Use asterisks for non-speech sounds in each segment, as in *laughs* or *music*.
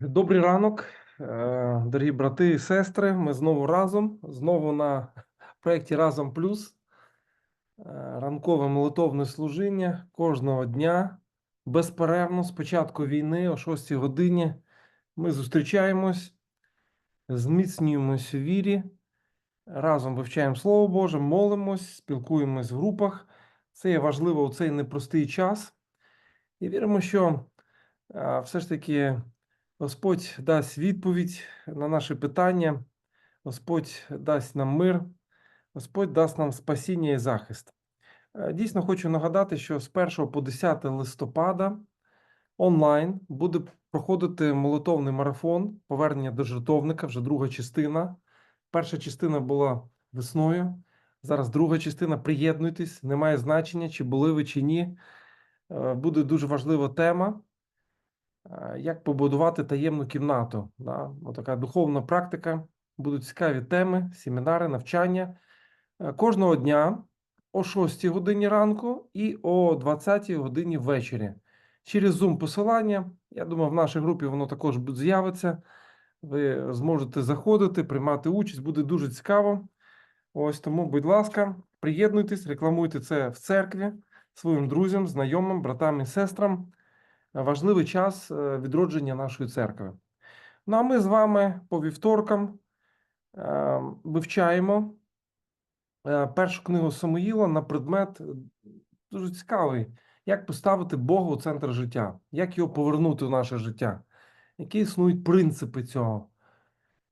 Добрий ранок, е, дорогі брати і сестри. Ми знову разом, знову на проєкті Разом Плюс. Е, Ранкове молитовне служіння кожного дня безперервно з початку війни о 6 годині. Ми зустрічаємось, зміцнюємось у вірі, разом вивчаємо Слово Боже, молимось, спілкуємось в групах. Це є важливо у цей непростий час. І віримо, що все ж таки. Господь дасть відповідь на наші питання, Господь дасть нам мир, Господь дасть нам спасіння і захист. Е, Дійсно, хочу нагадати, що з 1 по 10 листопада онлайн буде проходити молитовний марафон повернення до жертовника, вже друга частина. Перша частина була весною. Зараз друга частина. Приєднуйтесь, немає значення, чи були ви, чи ні. Е, Буде дуже важлива тема. Е, Як побудувати таємну кімнату? Да? Така духовна практика. Будуть цікаві теми, семінари, навчання. Е, Кожного дня о 6 годині ранку і о 20 годині ввечері. Через Zoom посилання. Я думаю, в нашій групі воно також з'явиться. Ви зможете заходити, приймати участь, буде дуже цікаво. Ось тому, будь ласка, приєднуйтесь, рекламуйте це в церкві своїм друзям, знайомим, братам і сестрам важливий час е, відродження нашої церкви. Ну а ми з вами по вівторкам е, вивчаємо е, першу книгу Самуїла на предмет дуже цікавий, як поставити Бога у центр життя, як його повернути в наше життя, які існують принципи цього.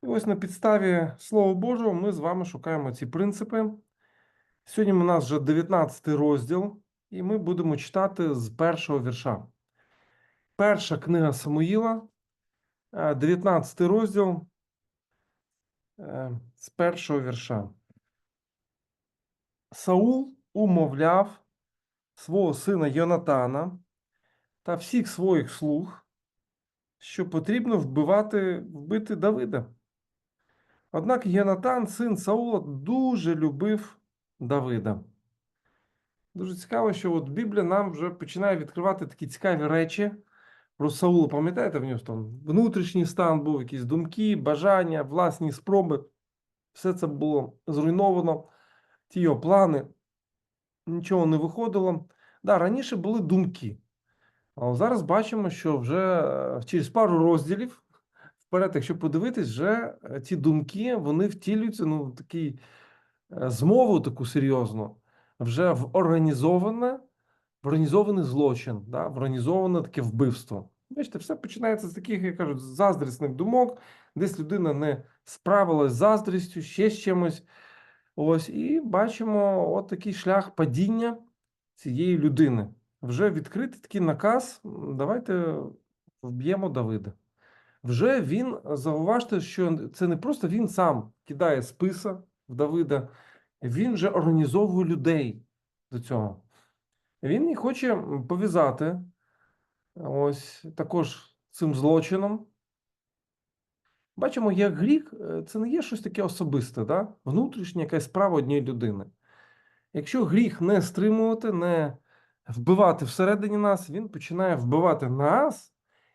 І ось на підставі Слова Божого ми з вами шукаємо ці принципи. Сьогодні у нас вже 19 розділ, і ми будемо читати з першого вірша. Перша книга Самуїла, е, 19 розділ е, з першого вірша. Саул умовляв свого сина Йонатана та всіх своїх слуг, що потрібно вбивати, вбити Давида. Однак Йонатан, син Саула, дуже любив Давида. Дуже цікаво, що от Біблія нам вже починає відкривати такі цікаві речі про Саула. Пам'ятаєте, в нього там внутрішній стан був, якісь думки, бажання, власні спроби. Все це було зруйновано. Ті його плани, нічого не виходило. Да, раніше були думки. А зараз бачимо, що вже е, через пару розділів *laughs* вперед, якщо подивитись, вже е, ті думки вони втілюються ну, в такий е, змову таку серйозну, вже в організоване, організований злочин, да, організоване таке вбивство. Бачите, все починається з таких, як кажуть, заздрісних думок, десь людина не справилась з заздрістю, ще з чимось. Ось, і бачимо от такий шлях падіння цієї людини. Вже відкритий такий наказ. Давайте вб'ємо Давида. Вже він, зауважте, що це не просто він сам кидає списа в Давида, він вже організовує людей до цього. Він їх хоче пов'язати ось також цим злочином. Бачимо, як гріх е, це не є щось таке особисте, да? внутрішня якась справа однієї людини. Якщо гріх не стримувати, не вбивати всередині нас, він починає вбивати нас,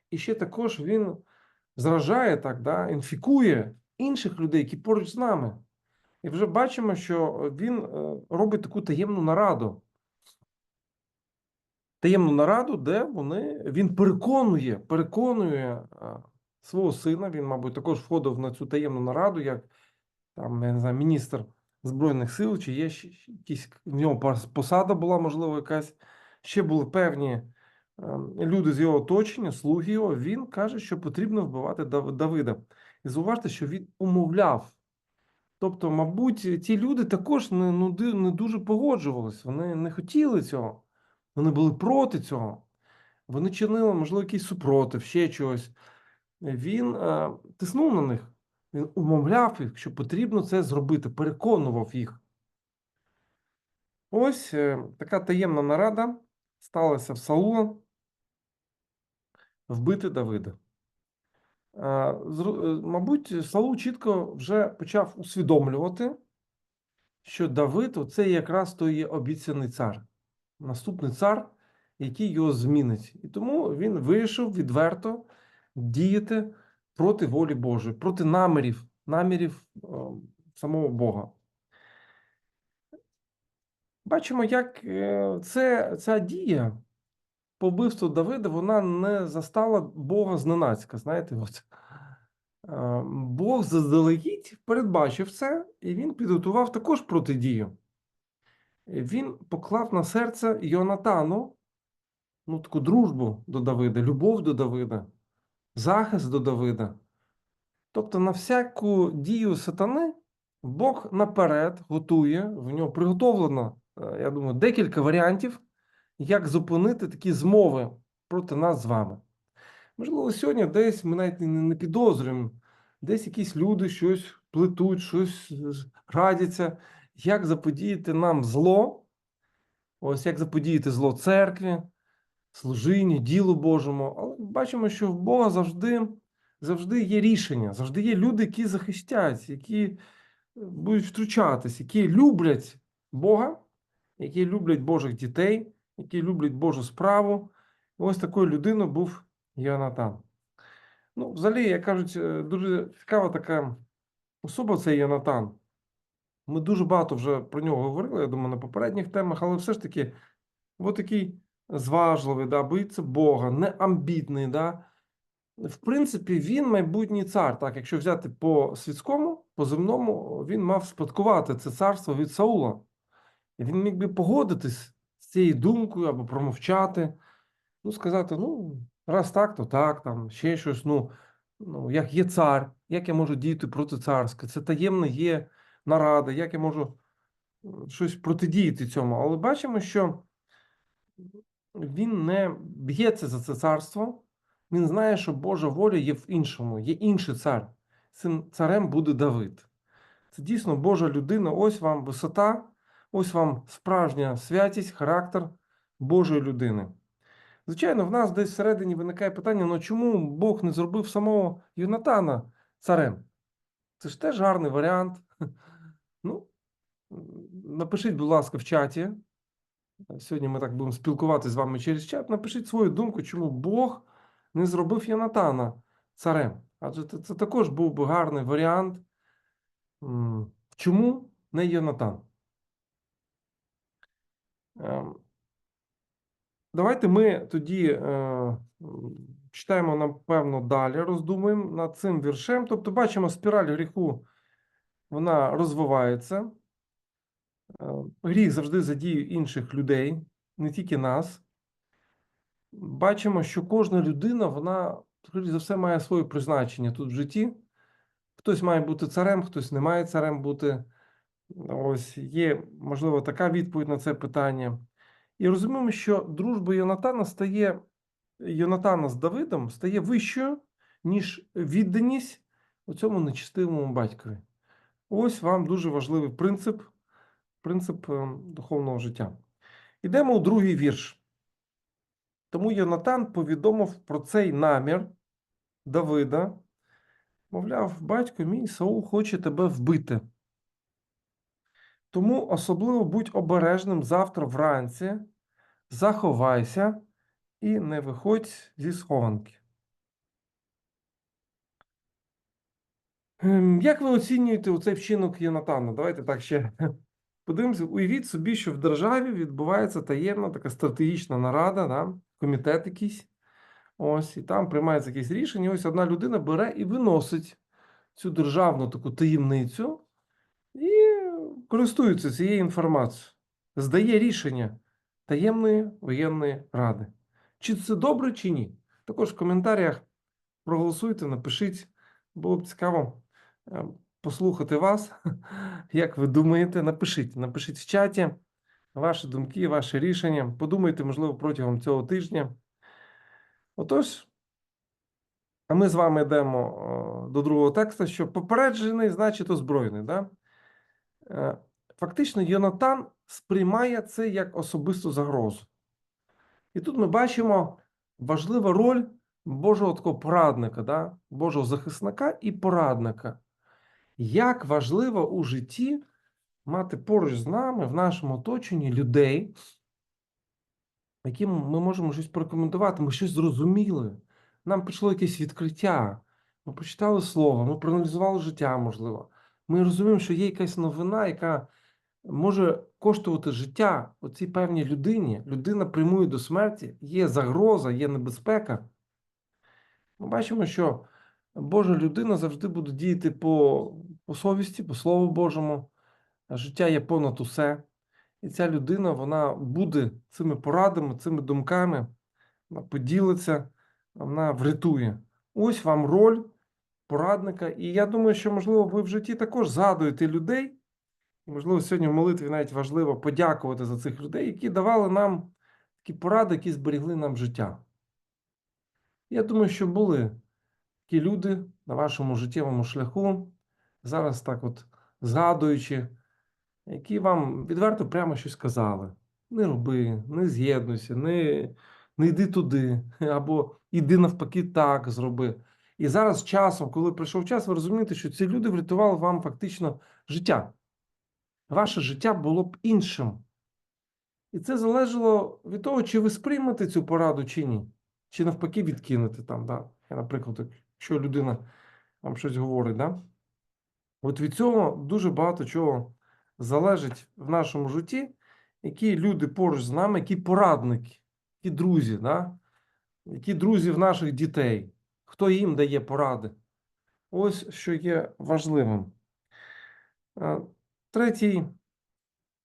і ще також він заражає так, да? інфікує інших людей, які поруч з нами. І вже бачимо, що він е, робить таку таємну нараду. Таємну нараду, де вони, він переконує, переконує свого сина. Він, мабуть, також входив на цю таємну нараду, як там, я не знаю, міністр Збройних сил, чи є ще якісь в нього посада була, можливо, якась. Ще були певні люди з його оточення, слуги його. Він каже, що потрібно вбивати Давида. І зауважте, що він умовляв. Тобто, мабуть, ті люди також не, ну, не дуже погоджувалися, вони не хотіли цього. Вони були проти цього. Вони чинили, можливо, якийсь супротив, ще чогось. Він е, тиснув на них, він умовляв їх, що потрібно це зробити, переконував їх. Ось е, така таємна нарада сталася в Саула вбити Давида. Е, е, Мабуть, Саул чітко вже почав усвідомлювати, що Давид це якраз той є обіцяний цар, наступний цар, який його змінить. І тому він вийшов відверто діяти проти волі Божої, проти намірів, намірів е, самого Бога. Бачимо, як е, це, ця дія по вбивству Давида, вона не застала Бога зненацька. Знаєте, от. Е, Бог заздалегідь передбачив це, і він підготував також протидію. Він поклав на серце Йонатану ну, таку дружбу до Давида, любов до Давида, захист до Давида. Тобто на всяку дію сатани Бог наперед готує, в нього приготовлено, е, я думаю, декілька варіантів, як зупинити такі змови проти нас з вами. Можливо, сьогодні десь ми навіть не, підозрюємо, десь якісь люди щось плетуть, щось радяться, як заподіяти нам зло, ось як заподіяти зло церкві, служінню, ділу Божому. Але бачимо, що в Бога завжди, завжди є рішення, завжди є люди, які захистять, які будуть втручатись, які люблять Бога, які люблять Божих дітей, які люблять Божу справу. І ось такою людиною був Йонатан. Ну, взагалі, як кажуть, е, дуже цікава така особа це Йонатан. Ми дуже багато вже про нього говорили, я думаю, на попередніх темах, але все ж таки, от такий зважливий, да, боїться Бога, неамбітний. Да. В принципі, він майбутній цар. Так, якщо взяти по світському, по земному, він мав спадкувати це царство від Саула. І він міг би погодитись з цією думкою або промовчати, ну, сказати: ну, раз так, то так, там ще щось. Ну, ну як є цар, як я можу діяти проти царська? Це таємна є нарада, як я можу щось протидіяти цьому. Але бачимо, що він не б'ється за це царство, він знає, що Божа воля є в іншому, є інший цар. Цим царем буде Давид. Це дійсно Божа людина. Ось вам висота, ось вам справжня святість, характер Божої людини. Звичайно, в нас десь всередині виникає питання: ну чому Бог не зробив самого Юнатана царем? Це ж теж гарний варіант. Ну, напишіть, будь ласка, в чаті. Сьогодні ми так будемо спілкуватися з вами через чат. Напишіть свою думку, чому Бог не зробив Янатана царем. Адже це, також був би гарний варіант. Чому не Йонатан? Ем, Давайте ми тоді е, читаємо, напевно, далі, роздумуємо над цим віршем. Тобто, бачимо, спіраль гріху вона розвивається. Е, Гріх завжди задіє інших людей, не тільки нас. Бачимо, що кожна людина, вона, скоріш за все, має своє призначення тут в житті. Хтось має бути царем, хтось не має царем бути. Ось є, можливо, така відповідь на це питання. І розуміємо, що дружба Йонатана стає Йонатана з Давидом стає вищою, ніж відданість у цьому нечистивому батькові. Ось вам дуже важливий принцип, принцип е, духовного життя. Ідемо у другий вірш. Тому Йонатан повідомив про цей намір Давида. Мовляв, батько мій Саул хоче тебе вбити. Тому особливо будь обережним завтра вранці, заховайся і не виходь зі схованки. Як ви оцінюєте цей вчинок Йонатана? Давайте так ще *laughs* подивимося. Уявіть собі, що в державі відбувається таємна така стратегічна нарада, да? комітет якийсь. Ось, і там приймається якесь рішення. Ось одна людина бере і виносить цю державну таку таємницю і користується цією інформацією. Здає рішення таємної воєнної ради. Чи це добре, чи ні? Також в коментарях проголосуйте, напишіть. Було б цікаво послухати вас. *laughs* Як ви думаєте? Напишіть, напишіть в чаті ваші думки, ваші рішення. Подумайте, можливо, протягом цього тижня. Отож, а ми з вами йдемо е, до другого тексту, що попереджений, значить озброєний. Да? Е, Фактично, Йонатан сприймає це як особисту загрозу. І тут ми бачимо важливу роль Божого такого порадника, да? Божого захисника і порадника. Як важливо у житті мати поруч з нами в нашому оточенні людей, яким ми можемо щось порекомендувати, ми щось зрозуміли. Нам прийшло якесь відкриття. Ми прочитали слово, ми проаналізували життя, можливо. Ми розуміємо, що є якась новина, яка може коштувати життя оцій певній людині. Людина прямує до смерті, є загроза, є небезпека. Ми бачимо, що Божа людина завжди буде діяти по, по совісті, по Слову Божому. Життя є понад усе. І ця людина вона буде цими порадами, цими думками, вона поділиться, вона врятує. Ось вам роль порадника. І я думаю, що, можливо, ви в житті також згадуєте людей. Можливо, сьогодні в молитві навіть важливо подякувати за цих людей, які давали нам такі поради, які зберігли нам життя. Я думаю, що були такі люди на вашому життєвому шляху, зараз так от згадуючи, які вам відверто прямо щось казали. Не роби, не з'єднуйся, не, не йди туди, *laughs* або іди навпаки так зроби. І зараз часом, коли прийшов час, ви розумієте, що ці люди врятували вам фактично життя. Ваше життя було б іншим. І це залежало від того, чи ви сприймете цю пораду, чи ні. Чи навпаки відкинете там. Да? Я, наприклад, якщо людина вам щось говорить, да? от від цього дуже багато чого залежить в нашому житті, які люди поруч з нами, які порадники, які друзі, да? які друзі в наших дітей, хто їм дає поради. Ось що є важливим. Третій,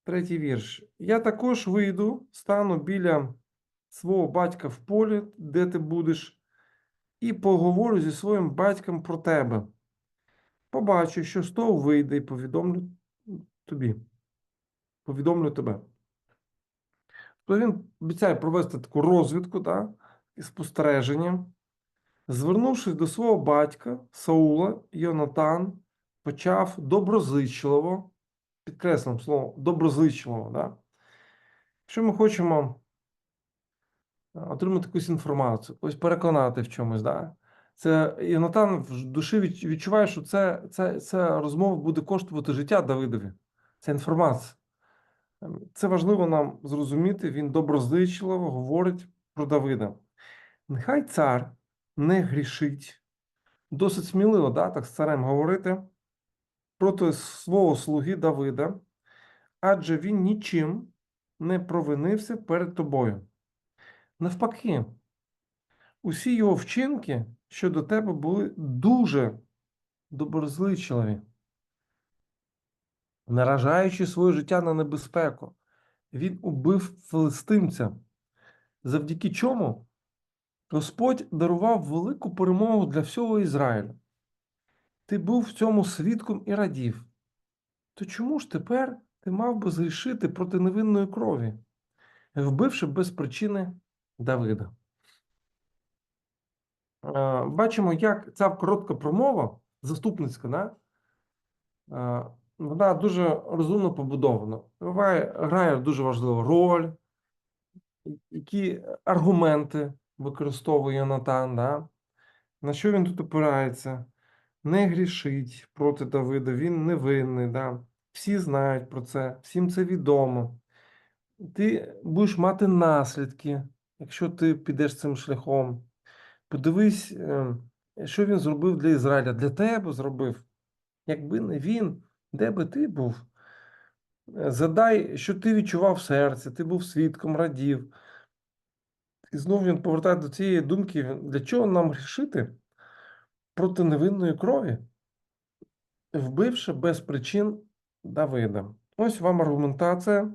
третій вірш. Я також вийду, стану біля свого батька в полі, де ти будеш, і поговорю зі своїм батьком про тебе. Побачу, що з того вийде, і повідомлю тобі. Повідомлю тебе. То він обіцяє провести таку розвідку да, і спостереження. Звернувшись до свого батька Саула, Йонатан почав доброзичливо, підкреслим слово, доброзичливо. Да? Якщо ми хочемо отримати якусь інформацію, ось переконати в чомусь, да? це Йонатан в душі відчуває, що це, це, ця розмова буде коштувати життя Давидові. Це інформація. Ем, Це важливо нам зрозуміти. Він доброзичливо говорить про Давида. Нехай цар не грішить. Досить сміливо, да, так з царем говорити проти свого слуги Давида, адже він нічим не провинився перед тобою. Навпаки, усі його вчинки щодо тебе були дуже доброзичливі, наражаючи своє життя на небезпеку. Він убив филистимця, завдяки чому Господь дарував велику перемогу для всього Ізраїлю. Ти був в цьому свідком і радів. То чому ж тепер ти мав би згрішити проти невинної крові, вбивши без причини Давида? Е, Бачимо, як ця коротка промова, заступницька, да? е, вона дуже розумно побудована. Грає дуже важливу роль, які аргументи використовує Натан, да? на що він тут опирається, не грішить проти Давида, він невинний. Да? Всі знають про це, всім це відомо. Ти будеш мати наслідки, якщо ти підеш цим шляхом. Подивись, е, що він зробив для Ізраїля, для тебе зробив. Якби не він, де би ти був? Задай, що ти відчував в серці, ти був свідком, радів. І знову він повертає до цієї думки, для чого нам грішити проти невинної крові, вбивши без причин Давида. Ось вам аргументація,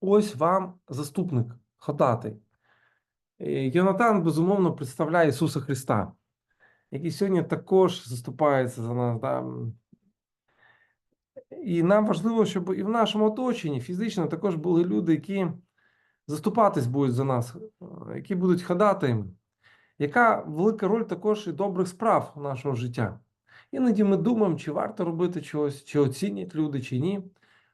ось вам заступник, ходатай. Е, Йонатан, безумовно, представляє Ісуса Христа, який сьогодні також заступається за нас. Да? І нам важливо, щоб і в нашому оточенні фізично також були люди, які заступатись будуть за нас, які будуть ходатаями. Яка велика роль також і добрих справ нашого життя? Іноді ми думаємо, чи варто робити чогось, чи оцінять люди, чи ні.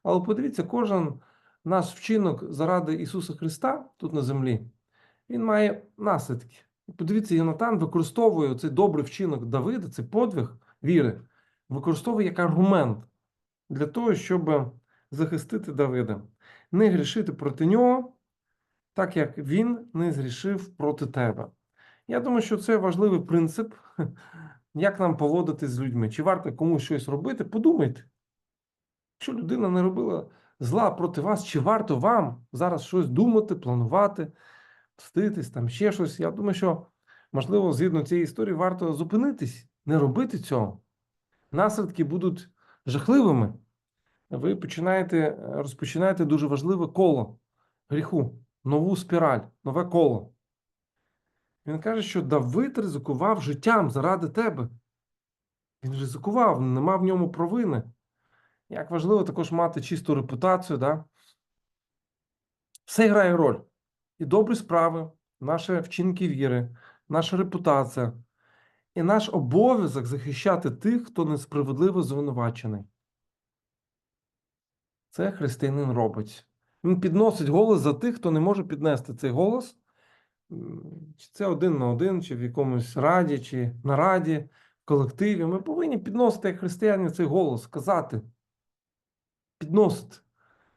Але подивіться, кожен наш вчинок заради Ісуса Христа тут на землі, він має наслідки. Подивіться, Йонатан використовує цей добрий вчинок Давида, цей подвиг віри, використовує як аргумент для того, щоб захистити Давида, не грішити проти нього, так як він не зрішив проти тебе. Я думаю, що це важливий принцип, *laughs* як нам поводитись з людьми. Чи варто комусь щось робити? Подумайте. Якщо людина не робила зла проти вас, чи варто вам зараз щось думати, планувати, мститись, там ще щось? Я думаю, що, можливо, згідно цієї історії, варто зупинитись, не робити цього. Наслідки будуть жахливими. Ви починаєте, розпочинаєте дуже важливе коло гріху, нову спіраль, нове коло. Він каже, що Давид ризикував життям заради тебе. Він ризикував, нема в ньому провини. Як важливо також мати чисту репутацію, да? все грає роль. І добрі справи, наші вчинки віри, наша репутація, і наш обов'язок захищати тих, хто несправедливо звинувачений. Це християнин робить. Він підносить голос за тих, хто не може піднести цей голос. Чи це один на один, чи в якомусь раді, чи на раді, в колективі. Ми повинні підносити як християни цей голос, казати, підносити.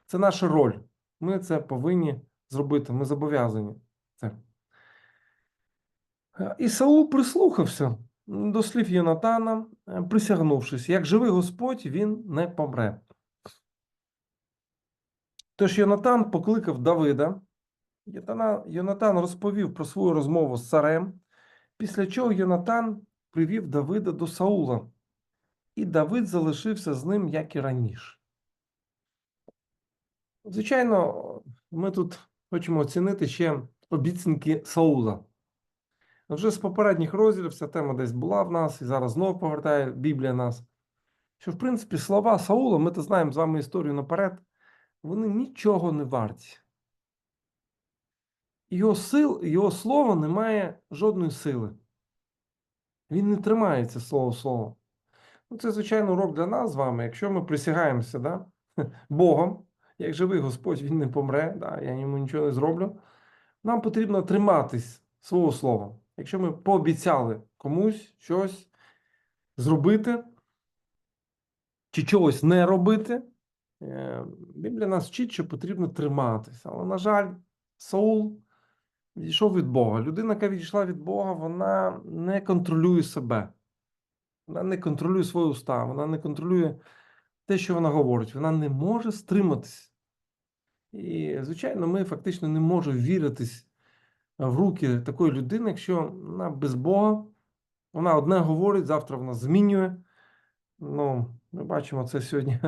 Це наша роль. Ми це повинні зробити. Ми зобов'язані це. Е, І Саул прислухався до слів Йонатана, е, присягнувшись, як живий Господь, він не помре. Тож Йонатан покликав Давида. Йонатан, розповів про свою розмову з царем, після чого Йонатан привів Давида до Саула, і Давид залишився з ним, як і раніше. Звичайно, ми тут хочемо оцінити ще обіцянки Саула. Вже з попередніх розділів ця тема десь була в нас, і зараз знову повертає Біблія нас. Що, в принципі, слова Саула, ми то знаємо з вами історію наперед, вони нічого не варті. Його сил, його слово не має жодної сили. Він не тримається слово слово. Ну, це, звичайно, урок для нас з вами. Якщо ми присягаємося да, *laughs* Богом, як живий Господь, він не помре, да, я йому нічого не зроблю. Нам потрібно триматись свого слова. Якщо ми пообіцяли комусь щось зробити, чи чогось не робити, е, Біблія нас вчить, що потрібно триматися. Але, на жаль, Саул відійшов від Бога. Людина, яка відійшла від Бога, вона не контролює себе. Вона не контролює свої уста, вона не контролює те, що вона говорить. Вона не може стриматись. І, звичайно, ми фактично не можемо віритись в руки такої людини, якщо вона без Бога, вона одне говорить, завтра вона змінює. Ну, ми бачимо це сьогодні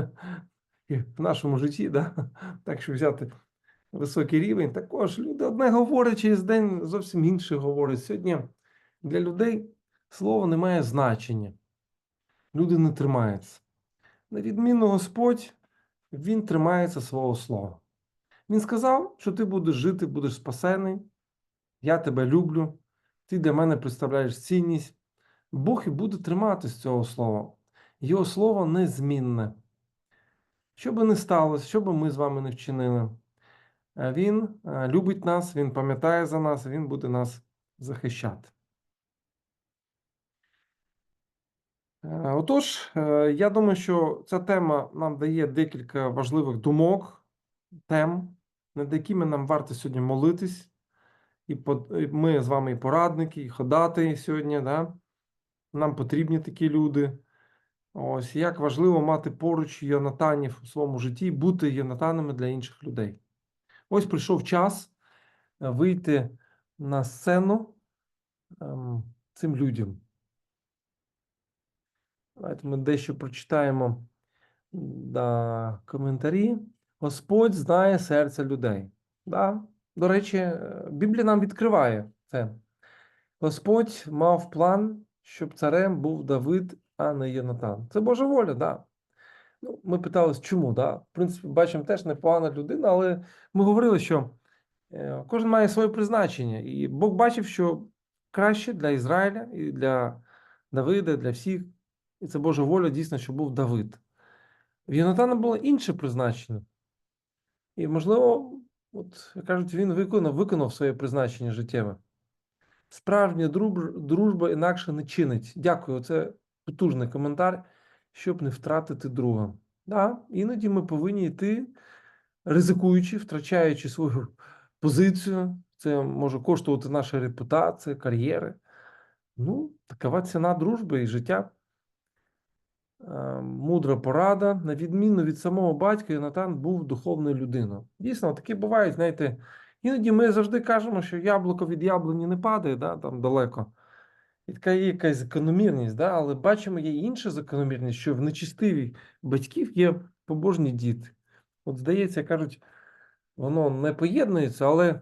*laughs* в нашому житті, да? так що взяти високий рівень. Також люди одне говорять через день, зовсім інше говорять. Сьогодні для людей слово не має значення. Люди не тримаються. На відміну Господь, Він тримається свого слова. Він сказав, що ти будеш жити, будеш спасений. Я тебе люблю, ти для мене представляєш цінність. Бог і буде триматись цього слова. Його слово незмінне. Що би не сталося, що би ми з вами не вчинили, е, Він е, любить нас, Він пам'ятає за нас, Він буде нас захищати. Е, Отож, е, я думаю, що ця тема нам дає декілька важливих думок, тем, над якими нам варто сьогодні молитись. І ми з вами і порадники, і ходати сьогодні. Да? Нам потрібні такі люди. Ось як важливо мати поруч Йонатанів у своєму житті, бути Йонатанами для інших людей. Ось прийшов час е, вийти на сцену ем, цим людям. Давайте ми дещо прочитаємо да, коментарі. Господь знає серце людей. Да? До речі, е, Біблія нам відкриває це. Господь мав план, щоб царем був Давид, а не Єнатан. Це Божа воля, да. Ну, ми питались, чому, да? В принципі, бачимо теж непогана людина, але ми говорили, що е, кожен має своє призначення. І Бог бачив, що краще для Ізраїля і для Давида, для всіх. І це Божа воля дійсно, що був Давид. В Єнатана було інше призначення. І, можливо, от, як кажуть, він виконав, виконав своє призначення життєве. Справжня дружба, інакше не чинить. Дякую, це потужний коментар, щоб не втратити друга. Да, іноді ми повинні йти, ризикуючи, втрачаючи свою позицію, це може коштувати нашої репутації, кар'єри. Ну, такова ціна дружби і життя. Е, Мудра порада. На відміну від самого батька, Йонатан був духовною людиною. Дійсно, таке буває, знаєте, іноді ми завжди кажемо, що яблуко від яблуні не падає, да, там далеко. І така є якась закономірність, да? але бачимо, є інша закономірність, що в нечистиві батьків є побожні діти. От здається, кажуть, воно не поєднується, але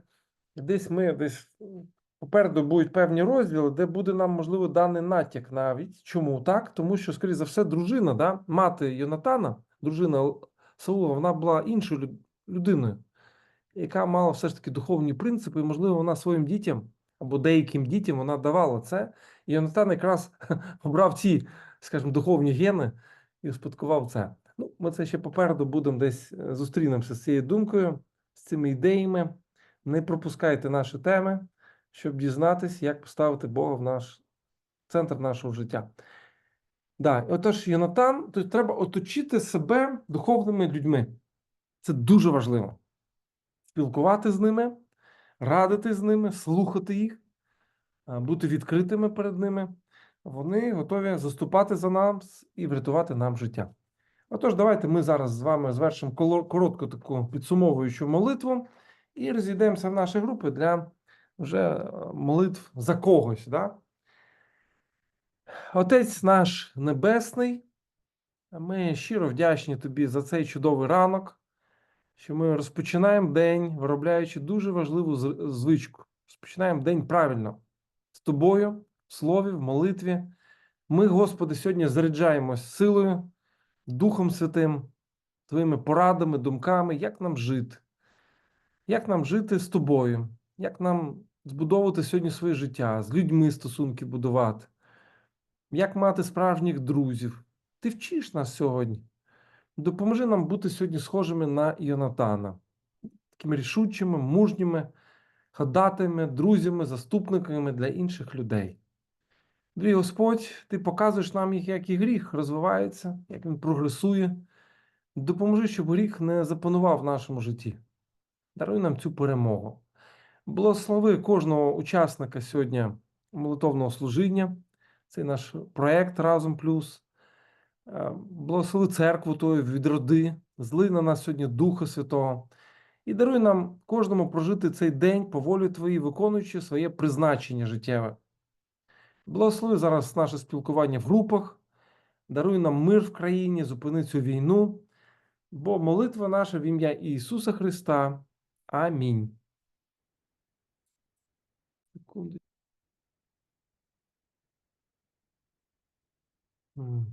десь ми десь попереду будуть певні розділи, де буде нам, можливо, даний натяк навіть. Чому так? Тому що, скоріше за все, дружина, да? мати Йонатана, дружина Саула, вона була іншою людиною, яка мала все ж таки духовні принципи, і, можливо, вона своїм дітям або деяким дітям вона давала це. І Йонатан якраз *laughs* обрав ці, скажімо, духовні гени і успадкував це. Ну, ми це ще попереду будемо десь е, зустрінемося з цією думкою, з цими ідеями. Не пропускайте наші теми, щоб дізнатись, як поставити Бога в наш центр нашого життя. Да, отож, Йонатан, то треба оточити себе духовними людьми. Це дуже важливо. Спілкувати з ними, радити з ними, слухати їх, бути відкритими перед ними. Вони готові заступати за нас і врятувати нам життя. Отож, давайте ми зараз з вами звершимо коротку таку підсумовуючу молитву і розійдемося в наші групи для вже е, молитв за когось. Да? Отець наш Небесний, ми щиро вдячні тобі за цей чудовий ранок, що ми розпочинаємо день, виробляючи дуже важливу звичку. Розпочинаємо день правильно з тобою, в слові, в молитві. Ми, Господи, сьогодні заряджаємось силою, Духом Святим, Твоїми порадами, думками, як нам жити, як нам жити з тобою, як нам збудовувати сьогодні своє життя, з людьми стосунки будувати, як мати справжніх друзів. Ти вчиш нас сьогодні. Допоможи нам бути сьогодні схожими на Йонатана, такими рішучими, мужніми, ходатими, друзями, заступниками для інших людей. Дорогий Господь, ти показуєш нам, як і гріх розвивається, як він прогресує. Допоможи, щоб гріх не запанував в нашому житті. Даруй нам цю перемогу. Благослови кожного учасника сьогодні молитовного служіння. Це наш проект Разом Плюс. Е, Благослови церкву Твою, відроди, зли на нас сьогодні Духа Святого. І даруй нам кожному прожити цей день по волі Твоїй, виконуючи своє призначення життєве. Благослови зараз наше спілкування в групах, даруй нам мир в країні, зупини цю війну, бо молитва наша в ім'я Ісуса Христа. Амінь. Секунду. М.